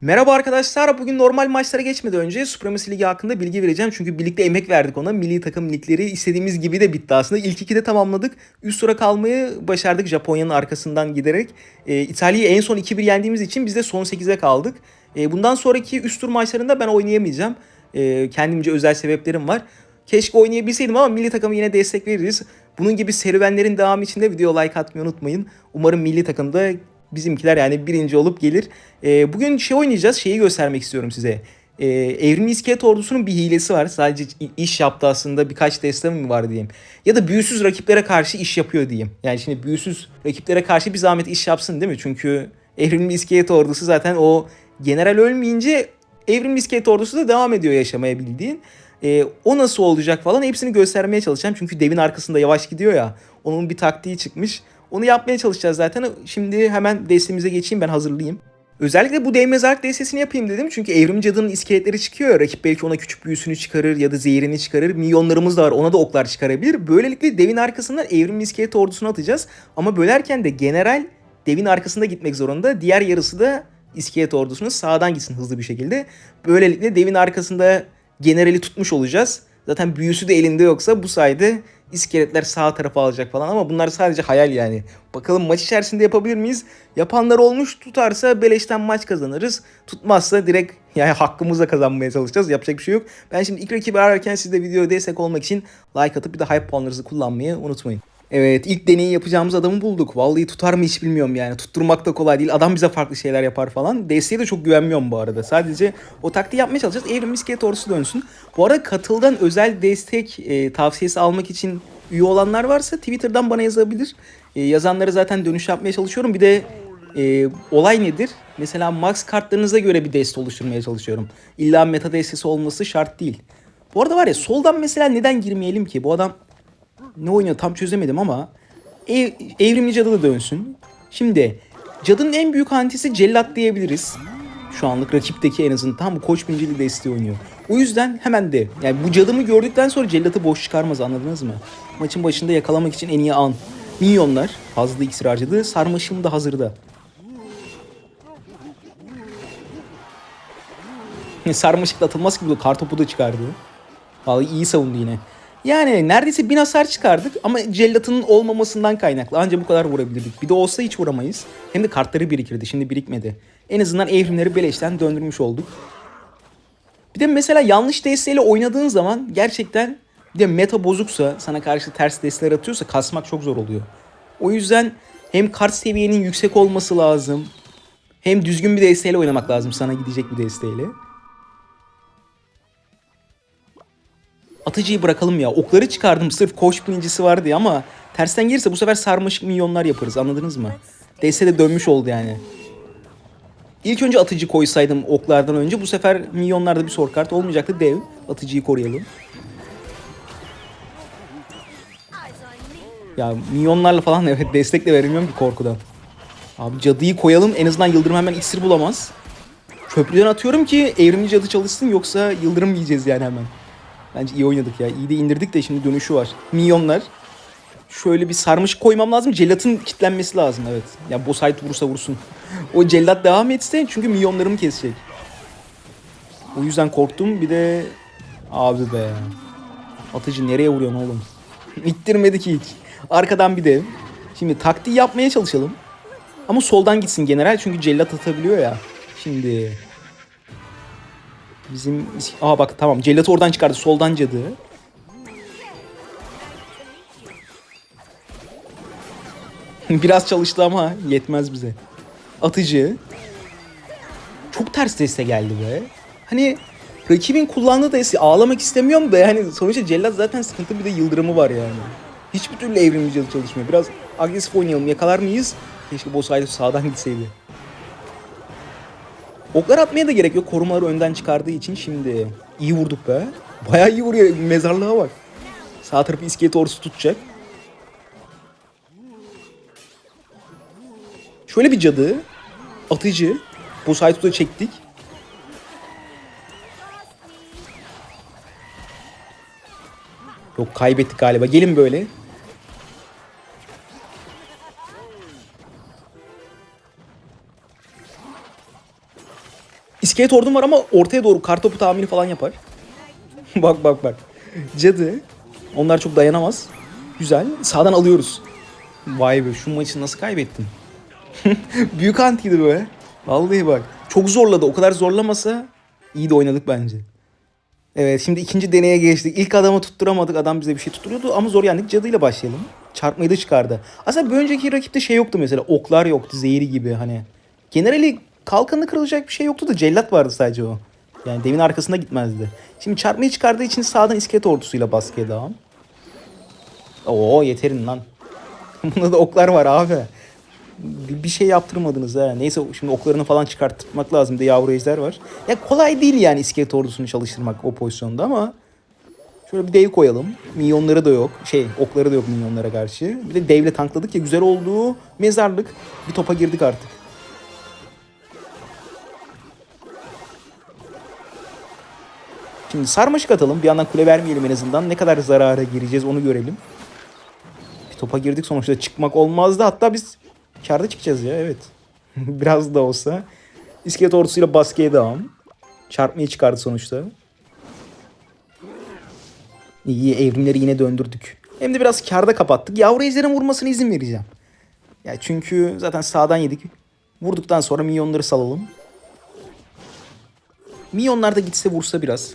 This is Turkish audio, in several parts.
Merhaba arkadaşlar. Bugün normal maçlara geçmeden önce Supremacy Ligi hakkında bilgi vereceğim. Çünkü birlikte emek verdik ona. Milli takım ligleri istediğimiz gibi de bitti aslında. İlk ikide tamamladık. Üst tura kalmayı başardık Japonya'nın arkasından giderek. Ee, İtalya'yı en son 2-1 yendiğimiz için biz de son 8'e kaldık. Ee, bundan sonraki üst tur maçlarında ben oynayamayacağım. Ee, kendimce özel sebeplerim var. Keşke oynayabilseydim ama milli takımı yine destek veririz. Bunun gibi serüvenlerin devamı için de video like atmayı unutmayın. Umarım milli takımda bizimkiler yani birinci olup gelir. Ee, bugün şey oynayacağız. Şeyi göstermek istiyorum size. Ee, Evrimli İskelet Ordusu'nun bir hilesi var. Sadece iş yaptı aslında birkaç destem mi var diyeyim. Ya da büyüsüz rakiplere karşı iş yapıyor diyeyim. Yani şimdi büyüsüz rakiplere karşı bir zahmet iş yapsın değil mi? Çünkü Evrimli İskelet Ordusu zaten o general ölmeyince Evrimli İskelet Ordusu da devam ediyor yaşamaya bildiğin. Ee, o nasıl olacak falan hepsini göstermeye çalışacağım. Çünkü devin arkasında yavaş gidiyor ya. Onun bir taktiği çıkmış. Onu yapmaya çalışacağız zaten. Şimdi hemen destemize geçeyim ben hazırlayayım. Özellikle bu dev mezarlık destesini yapayım dedim. Çünkü evrim cadının iskeletleri çıkıyor. Rakip belki ona küçük büyüsünü çıkarır ya da zehirini çıkarır. Milyonlarımız da var ona da oklar çıkarabilir. Böylelikle devin arkasından evrim iskelet ordusunu atacağız. Ama bölerken de general devin arkasında gitmek zorunda. Diğer yarısı da iskelet ordusunu sağdan gitsin hızlı bir şekilde. Böylelikle devin arkasında generali tutmuş olacağız. Zaten büyüsü de elinde yoksa bu sayede iskeletler sağ tarafa alacak falan ama bunlar sadece hayal yani. Bakalım maç içerisinde yapabilir miyiz? Yapanlar olmuş tutarsa beleşten maç kazanırız. Tutmazsa direkt yani hakkımızla kazanmaya çalışacağız. Yapacak bir şey yok. Ben şimdi ilk rakibi ararken siz de videoya destek olmak için like atıp bir de hype puanlarınızı kullanmayı unutmayın. Evet ilk deneyi yapacağımız adamı bulduk. Vallahi tutar mı hiç bilmiyorum yani. Tutturmak da kolay değil. Adam bize farklı şeyler yapar falan. DS'ye de çok güvenmiyorum bu arada. Sadece o taktiği yapmaya çalışacağız. Evrim iskelet ordusu dönsün. Bu arada katıldan özel destek e, tavsiyesi almak için üye olanlar varsa Twitter'dan bana yazabilir. E, yazanları zaten dönüş yapmaya çalışıyorum. Bir de e, olay nedir? Mesela max kartlarınıza göre bir deste oluşturmaya çalışıyorum. İlla meta destesi olması şart değil. Bu arada var ya soldan mesela neden girmeyelim ki? Bu adam ne oynuyor tam çözemedim ama ev, evrimli cadı da dönsün. Şimdi cadının en büyük hantisi cellat diyebiliriz. Şu anlık rakipteki en azından tam bu koç bincili desteği oynuyor. O yüzden hemen de yani bu cadımı gördükten sonra cellatı boş çıkarmaz anladınız mı? Maçın başında yakalamak için en iyi an. Minyonlar fazla iksir harcadı. Sarmaşım da hazırda. Sarmaşıkla atılmaz gibi kartopu da çıkardı. Vallahi iyi savundu yine. Yani neredeyse bin hasar çıkardık ama cellatının olmamasından kaynaklı. Anca bu kadar vurabilirdik. Bir de olsa hiç vuramayız. Hem de kartları birikirdi. Şimdi birikmedi. En azından evrimleri beleşten döndürmüş olduk. Bir de mesela yanlış desteğiyle oynadığın zaman gerçekten bir de meta bozuksa sana karşı ters desteler atıyorsa kasmak çok zor oluyor. O yüzden hem kart seviyenin yüksek olması lazım. Hem düzgün bir desteğiyle oynamak lazım sana gidecek bir desteğiyle. Atıcıyı bırakalım ya. Okları çıkardım sırf koç birincisi var diye ama tersten gelirse bu sefer sarmaşık milyonlar yaparız anladınız mı? DS de dönmüş oldu yani. İlk önce atıcı koysaydım oklardan önce bu sefer milyonlarda bir sor kart olmayacaktı dev. Atıcıyı koruyalım. Ya milyonlarla falan evet destek de veremiyorum ki korkudan. Abi cadıyı koyalım en azından Yıldırım hemen iksir bulamaz. Köprüden atıyorum ki evrimli cadı çalışsın yoksa Yıldırım yiyeceğiz yani hemen. Bence iyi oynadık ya. İyi de indirdik de şimdi dönüşü var. Minyonlar. Şöyle bir sarmış koymam lazım. Cellatın kitlenmesi lazım evet. Ya yani boss vurursa vursun. o cellat devam etse çünkü minyonlarımı kesecek. O yüzden korktum. Bir de abi be. Atıcı nereye vuruyorsun oğlum? İttirmedi ki hiç. Arkadan bir dev. Şimdi taktiği yapmaya çalışalım. Ama soldan gitsin general çünkü cellat atabiliyor ya. Şimdi Bizim... Aa bak tamam cellatı oradan çıkardı. Soldan cadı. Biraz çalıştı ama yetmez bize. Atıcı. Çok ters deste geldi be. Hani rakibin kullandığı deste ağlamak istemiyorum da yani sonuçta cellat zaten sıkıntı bir de yıldırımı var yani. Hiçbir türlü evrimci çalışmıyor. Biraz agresif oynayalım. Yakalar mıyız? Keşke boss sağdan gitseydi. Oklar atmaya da gerek yok. Korumaları önden çıkardığı için şimdi. iyi vurduk be. Bayağı iyi vuruyor. Mezarlığa bak. Sağ tarafı iskelet ordusu tutacak. Şöyle bir cadı. Atıcı. Bu da çektik. Yok kaybettik galiba. Gelin böyle. İskelet ordum var ama ortaya doğru kartopu tahmini falan yapar. bak bak bak. Cadı. Onlar çok dayanamaz. Güzel. Sağdan alıyoruz. Vay be şu maçı nasıl kaybettim? Büyük antiydi be. Vallahi bak. Çok zorladı. O kadar zorlamasa iyi de oynadık bence. Evet şimdi ikinci deneye geçtik. İlk adamı tutturamadık. Adam bize bir şey tutturuyordu ama zor yendik. Cadıyla başlayalım. Çarpmayı da çıkardı. Aslında bir önceki rakipte şey yoktu mesela. Oklar yoktu. Zehri gibi hani. Generali kalkanı kırılacak bir şey yoktu da cellat vardı sadece o. Yani devin arkasında gitmezdi. Şimdi çarpmayı çıkardığı için sağdan iskelet ordusuyla baskıya devam. Oo yeterin lan. Bunda da oklar var abi. Bir, şey yaptırmadınız ha. Neyse şimdi oklarını falan çıkartmak lazım. Bir de yavru ejder var. Ya kolay değil yani iskelet ordusunu çalıştırmak o pozisyonda ama şöyle bir dev koyalım. Minyonları da yok. Şey okları da yok minyonlara karşı. Bir de devle tankladık ya güzel oldu. Mezarlık. Bir topa girdik artık. Şimdi sarmaşık atalım. Bir yandan kule vermeyelim en azından. Ne kadar zarara gireceğiz onu görelim. Bir topa girdik sonuçta çıkmak olmazdı. Hatta biz karda çıkacağız ya evet. Biraz da olsa. İskelet ordusuyla baskıya devam. Çarpmayı çıkardı sonuçta. İyi evrimleri yine döndürdük. Hem de biraz karda kapattık. Yavru ejderin vurmasına izin vereceğim. Ya çünkü zaten sağdan yedik. Vurduktan sonra minyonları salalım. Minyonlar da gitse vursa biraz.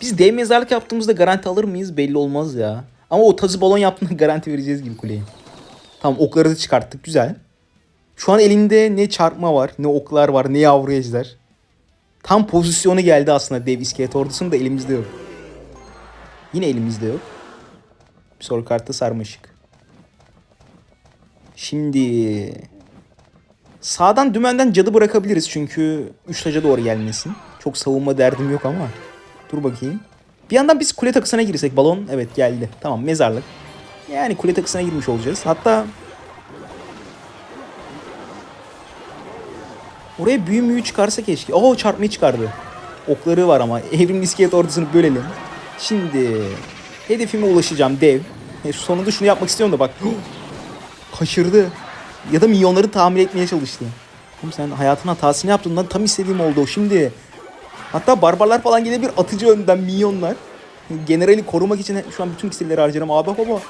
Biz dev mezarlık yaptığımızda garanti alır mıyız belli olmaz ya. Ama o tazı balon yaptığında garanti vereceğiz gibi kuleye. Tamam okları da çıkarttık güzel. Şu an elinde ne çarpma var, ne oklar var, ne yavru ejder. Tam pozisyonu geldi aslında dev iskelet ordusunun da elimizde yok. Yine elimizde yok. Bir soru kartta sarmaşık. Şimdi sağdan dümenden cadı bırakabiliriz çünkü üç taca doğru gelmesin. Çok savunma derdim yok ama. Dur bakayım. Bir yandan biz kule takısına girsek balon evet geldi. Tamam mezarlık. Yani kule takısına girmiş olacağız. Hatta Oraya büyü müyü çıkarsa keşke. Oo çarpmayı çıkardı. Okları var ama evrimli iskelet ordusunu bölelim. Şimdi hedefime ulaşacağım dev. E, sonunda şunu yapmak istiyorum da bak. Kaçırdı. Ya da milyonları tamir etmeye çalıştı. Oğlum sen hayatın hatasını yaptın lan tam istediğim oldu o şimdi. Hatta barbarlar falan gelebilir atıcı önden milyonlar. Generali korumak için şu an bütün iksirleri harcarım. Abi baba.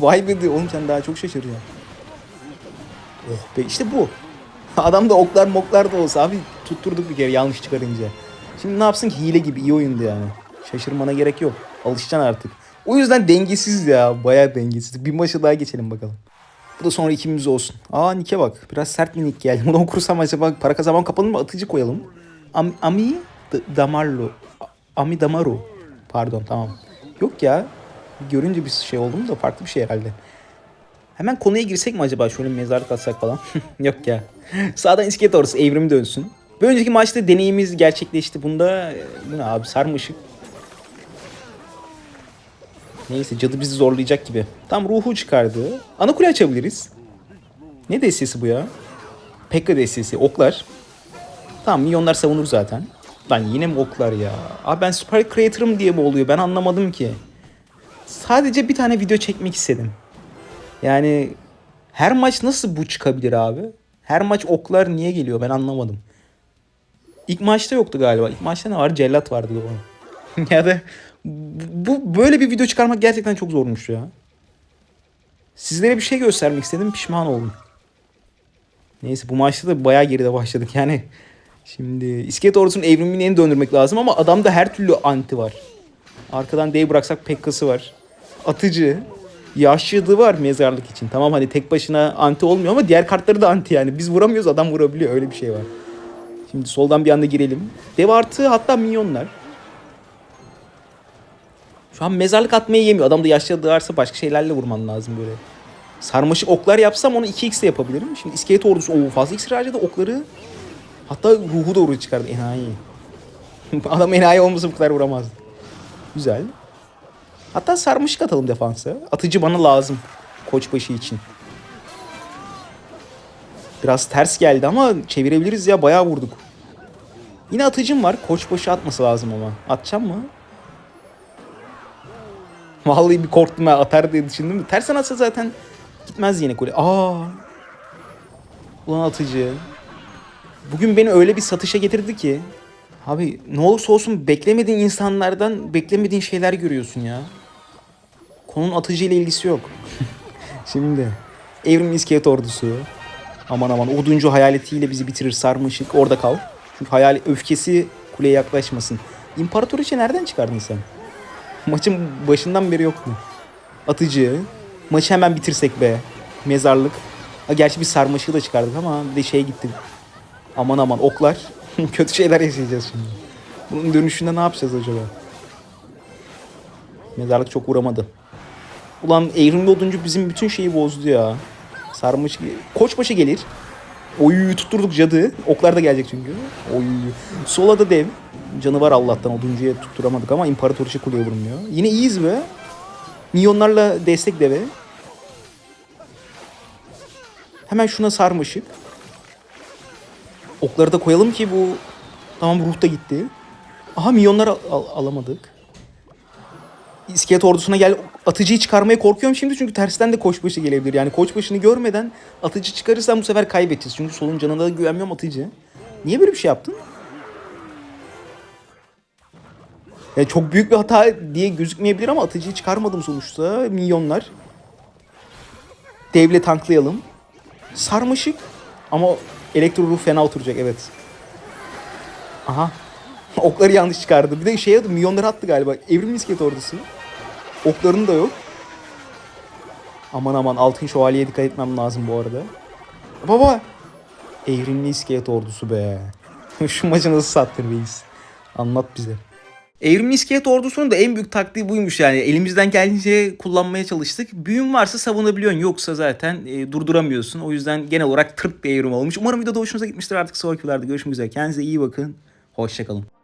Vay be diyor. Oğlum sen daha çok şaşırıyorsun. Oh be işte bu. Adam da oklar moklar da olsa abi tutturduk bir kere yanlış çıkarınca. Şimdi ne yapsın ki hile gibi iyi oyundu yani. Şaşırmana gerek yok. Alışacaksın artık. O yüzden dengesiz ya. Bayağı dengesiz. Bir maçı daha geçelim bakalım. Bu da sonra ikimiz olsun. Aa Nick'e bak. Biraz sert bir Nick geldi. Bunu okursam acaba para kazanmam kapalı mı? Atıcı koyalım. Am, Ami Damarlo. Ami Damaru. Pardon tamam. Yok ya. Görünce bir şey oldu mu da farklı bir şey herhalde. Hemen konuya girsek mi acaba? Şöyle mezarlık atsak falan. Yok ya. Sağdan iskelet orası evrim dönsün. Bir önceki maçta deneyimiz gerçekleşti. Bunda e, bu ne abi sarmışık. Neyse cadı bizi zorlayacak gibi. Tam ruhu çıkardı. Ana kule açabiliriz. Ne destesi bu ya? Pekka destesi. Oklar. Tamam milyonlar savunur zaten. Lan yine mi oklar ya? Abi ben Super Creator'ım diye mi oluyor? Ben anlamadım ki. Sadece bir tane video çekmek istedim. Yani her maç nasıl bu çıkabilir abi? Her maç oklar niye geliyor ben anlamadım. İlk maçta yoktu galiba. İlk maçta ne var? Cellat vardı doğru. ya da bu böyle bir video çıkarmak gerçekten çok zormuş ya. Sizlere bir şey göstermek istedim pişman oldum. Neyse bu maçta da bayağı geride başladık yani. Şimdi iskelet ordusunun evrimini yeni döndürmek lazım ama adamda her türlü anti var. Arkadan dev bıraksak Pekka'sı var. Atıcı. Yaşlılığı var mezarlık için. Tamam hani tek başına anti olmuyor ama diğer kartları da anti yani. Biz vuramıyoruz adam vurabiliyor öyle bir şey var. Şimdi soldan bir anda girelim. Dev artı hatta minyonlar. Şu an mezarlık atmayı yemiyor. Adam da yaşlı varsa başka şeylerle vurman lazım böyle. Sarmaşık oklar yapsam onu 2x de yapabilirim. Şimdi iskelet ordusu o fazla iksir harcadı okları. Hatta ruhu doğru çıkardı enayi. Adam enayi olmasa bu kadar vuramazdı. Güzel. Hatta sarmışık atalım defansa. Atıcı bana lazım. Koçbaşı için. Biraz ters geldi ama çevirebiliriz ya bayağı vurduk. Yine atıcım var. Koçbaşı atması lazım ama. Atacağım mı? Vallahi bir korktum ha atar diye düşündüm de. Tersen atsa zaten gitmez yine kule. Aa. Ulan atıcı. Bugün beni öyle bir satışa getirdi ki. Abi ne olursa olsun beklemediğin insanlardan beklemediğin şeyler görüyorsun ya. Konunun atıcı ile ilgisi yok. Şimdi Evrim İskelet Ordusu. Aman aman oduncu hayaletiyle bizi bitirir sarmışık orada kal. Çünkü hayal öfkesi kuleye yaklaşmasın. İmparatoriçe nereden çıkardın sen? Maçın başından beri yok mu? Atıcı. Maçı hemen bitirsek be. Mezarlık. Ha, gerçi bir sarmaşığı da çıkardık ama bir de şey gitti. Aman aman oklar. Kötü şeyler yaşayacağız şimdi. Bunun dönüşünde ne yapacağız acaba? Mezarlık çok uğramadı. Ulan Evrimli Oduncu bizim bütün şeyi bozdu ya. Sarmış. Koçbaşı gelir. Oy tutturduk cadı. Oklar da gelecek çünkü. Oy. Sola da dev. Canı var Allah'tan oduncuya tutturamadık ama imparatoriçe kuleye vurmuyor. Yine iyiyiz be. Milyonlarla destek deve. Hemen şuna sarmışık. Okları da koyalım ki bu... Tamam ruh da gitti. Aha milyonlar al- al- alamadık. İskelet ordusuna gel atıcıyı çıkarmaya korkuyorum şimdi çünkü tersten de koçbaşı gelebilir. Yani koçbaşını görmeden atıcı çıkarırsam bu sefer kaybedeceğiz. Çünkü solun canına da güvenmiyorum atıcı. Niye böyle bir şey yaptın? Ya çok büyük bir hata diye gözükmeyebilir ama atıcıyı çıkarmadım sonuçta. Milyonlar. Devle tanklayalım. Sarmaşık. Ama elektro ruh fena oturacak evet. Aha. Okları yanlış çıkardı. Bir de şey adı milyonları attı galiba. Evrim iskelet ordusu. Oklarının da yok. Aman aman altın şövalyeye dikkat etmem lazım bu arada. Baba. Evrimli iskelet ordusu be. Şu maçı nasıl reis? Anlat bize. Evrimli iskelet ordusunun da en büyük taktiği buymuş yani. Elimizden geldiğince kullanmaya çalıştık. Büyün varsa savunabiliyorsun. Yoksa zaten e, durduramıyorsun. O yüzden genel olarak tırt bir evrim olmuş. Umarım videoda hoşunuza gitmiştir. Artık sonraki videolarda görüşmek üzere. Kendinize iyi bakın. Hoşçakalın.